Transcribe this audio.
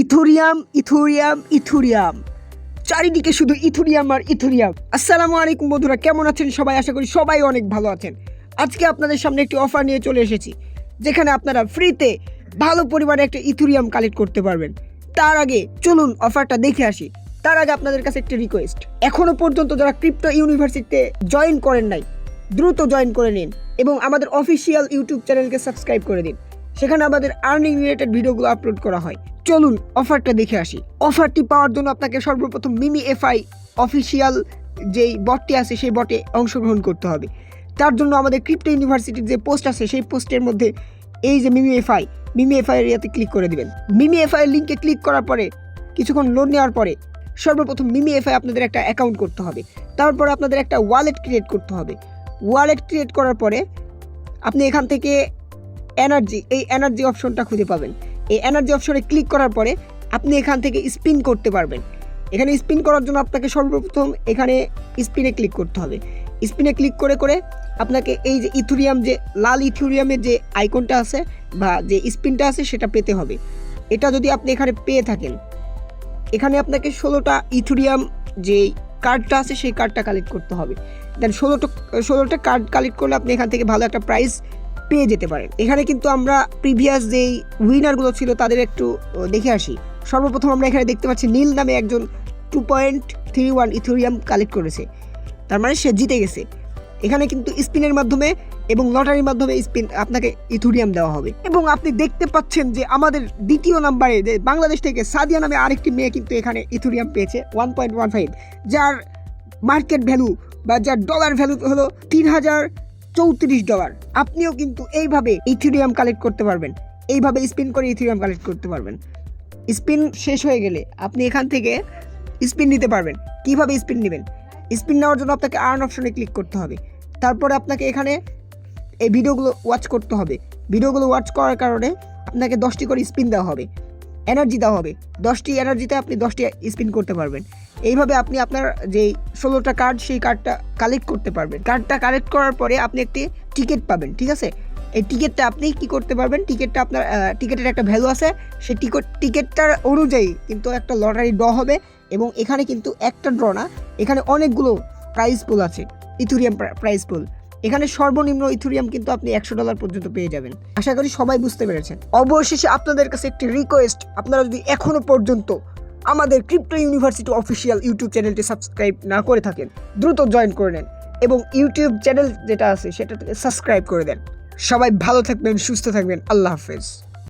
ইথুরিয়াম ইথুরিয়াম ইথুরিয়াম। চারিদিকে শুধু ইথুরিয়াম আর ইথুরিয়াম। আসসালামু আলাইকুম বন্ধুরা, কেমন আছেন সবাই? আশা করি সবাই অনেক ভালো আছেন। আজকে আপনাদের সামনে একটি অফার নিয়ে চলে এসেছি, যেখানে আপনারা ফ্রিতে ভালো পরিমাণে একটা ইথুরিয়াম কালেক্ট করতে পারবেন। তার আগে চলুন অফারটা দেখে আসি। তার আগে আপনাদের কাছে একটি রিকোয়েস্ট এখনও পর্যন্ত যারা ক্রিপ্টো ইউনিভার্সিটিতে জয়েন করেন নাই, দ্রুত জয়েন করে নিন এবং আমাদের অফিসিয়াল ইউটিউব চ্যানেলকে সাবস্ক্রাইব করে দিন। সেখানে আমাদের আর্নিং রিলেটেড ভিডিওগুলো আপলোড করা হয়। চলুন অফারটা দেখে আসি। অফারটি পাওয়ার জন্য আপনাকে সর্বপ্রথম মিমি এফআই অফিসিয়াল যেই বটটি আছে, সেই বটে অংশগ্রহণ করতে হবে। তার জন্য আমাদের ক্রিপ্টো ইউনিভার্সিটির যে পোস্ট আছে, সেই পোস্টের মধ্যে এই যে মিমি এফআই মিমি এফআই এর ইয়াতে ক্লিক করে দিবেন। মিমি এফআই এর লিঙ্কে ক্লিক করার পরে, কিছুক্ষণ লোড নেওয়ার পরে সর্বপ্রথম মিমি এফআই আপনাদের একটা অ্যাকাউন্ট করতে হবে। তারপর আপনাদের একটা ওয়ালেট ক্রিয়েট করতে হবে। ওয়ালেট ক্রিয়েট করার পরে আপনি এখান থেকে এনার্জি, এই এনার্জি অপশনটা খুঁজে পাবেন। এই এনার্জি অপশনে ক্লিক করার পরে আপনি এখান থেকে স্পিন করতে পারবেন। এখানে স্পিন করার জন্য আপনাকে সর্বপ্রথম এখানে স্পিনে ক্লিক করতে হবে। স্পিনে ক্লিক করে করে আপনাকে এই যে ইথুরিয়াম যে লাল ইথুরিয়ামের যে আইকনটা আছে বা যে স্পিনটা আছে সেটা পেতে হবে। এটা যদি আপনি এখানে পেয়ে থাকেন, এখানে আপনাকে ষোলোটা ইথুরিয়াম যে কার্ডটা আছে সেই কার্ডটা কালেক্ট করতে হবে। দেন ষোলোটা ষোলোটা কার্ড কালেক্ট করলে আপনি এখান থেকে ভালো একটা প্রাইস পেয়ে যেতে পারেন। এখানে কিন্তু আমরা প্রিভিয়াস যেই উইনারগুলো ছিল তাদের একটু দেখে আসি। সর্বপ্রথম আমরা এখানে দেখতে পাচ্ছি নীল নামে একজন two point three one Ethereum collect করেছে। তার মানে সে জিতে গেছে। এখানে কিন্তু স্পিনের মাধ্যমে এবং লটারির মাধ্যমে স্পিন আপনাকে ইথুরিয়াম দেওয়া হবে। এবং আপনি দেখতে পাচ্ছেন যে আমাদের দ্বিতীয় নাম্বারে যে বাংলাদেশ থেকে সাদিয়া নামে আরেকটি মেয়ে কিন্তু এখানে ইথুরিয়াম পেয়েছে ওয়ান পয়েন্ট ওয়ান ফাইভ যার মার্কেট ভ্যালু বা যার ডলার ভ্যালু হলো তিন হাজার চৌত্রিশ ডলার। আপনিও কিন্তু এইভাবে ইথিরিয়াম কালেক্ট করতে পারবেন। এইভাবে স্পিন করে ইথিরিয়াম কালেক্ট করতে পারবেন। স্পিন শেষ হয়ে গেলে আপনি এখান থেকে স্পিন নিতে পারবেন। কীভাবে স্পিন নেবেন? স্পিন নেওয়ার জন্য আপনাকে আর্ন অপশনে ক্লিক করতে হবে। তারপরে আপনাকে এখানে এই ভিডিওগুলো ওয়াচ করতে হবে। ভিডিওগুলো ওয়াচ করার কারণে আপনাকে দশটি করে স্পিন দেওয়া হবে। এনার্জি দেওয়া হবে। দশটি এনার্জিতে আপনি দশটি স্পিন করতে পারবেন। এইভাবে আপনি আপনার যেই ষোলোটা কার্ড সেই কার্ডটা কালেক্ট করতে পারবেন। কার্ডটা কালেক্ট করার পরে আপনি একটি টিকিট পাবেন, ঠিক আছে? এই টিকিটটা আপনি কি করতে পারবেন? টিকিটটা আপনার টিকিটের একটা ভ্যালু আছে। সেই টিকিট টিকিটটার অনুযায়ী কিন্তু একটা লটারি ড্র হবে এবং এখানে কিন্তু একটা ড্র না, এখানে অনেকগুলো প্রাইজ পুল আছে ইথুরিয়াম প্রাইজ পুল এখানে সর্বনিম্ন ইথুরিয়াম কিন্তু আপনি একশো ডলার পর্যন্ত পেয়ে যাবেন। আশা করি সবাই বুঝতে পেরেছেন। অবশেষে আপনাদের কাছে একটি রিকোয়েস্ট আপনারা যদি এখনও পর্যন্ত আমাদের ক্রিপ্টো ইউনিভার্সিটি অফিসিয়াল ইউটিউব চ্যানেলটি সাবস্ক্রাইব না করে থাকেন, দ্রুত জয়েন করে নেন এবং ইউটিউব চ্যানেল যেটা আছে সেটা সাবস্ক্রাইব করে দেন। সবাই ভালো থাকবেন, সুস্থ থাকবেন, আল্লাহ হাফেজ।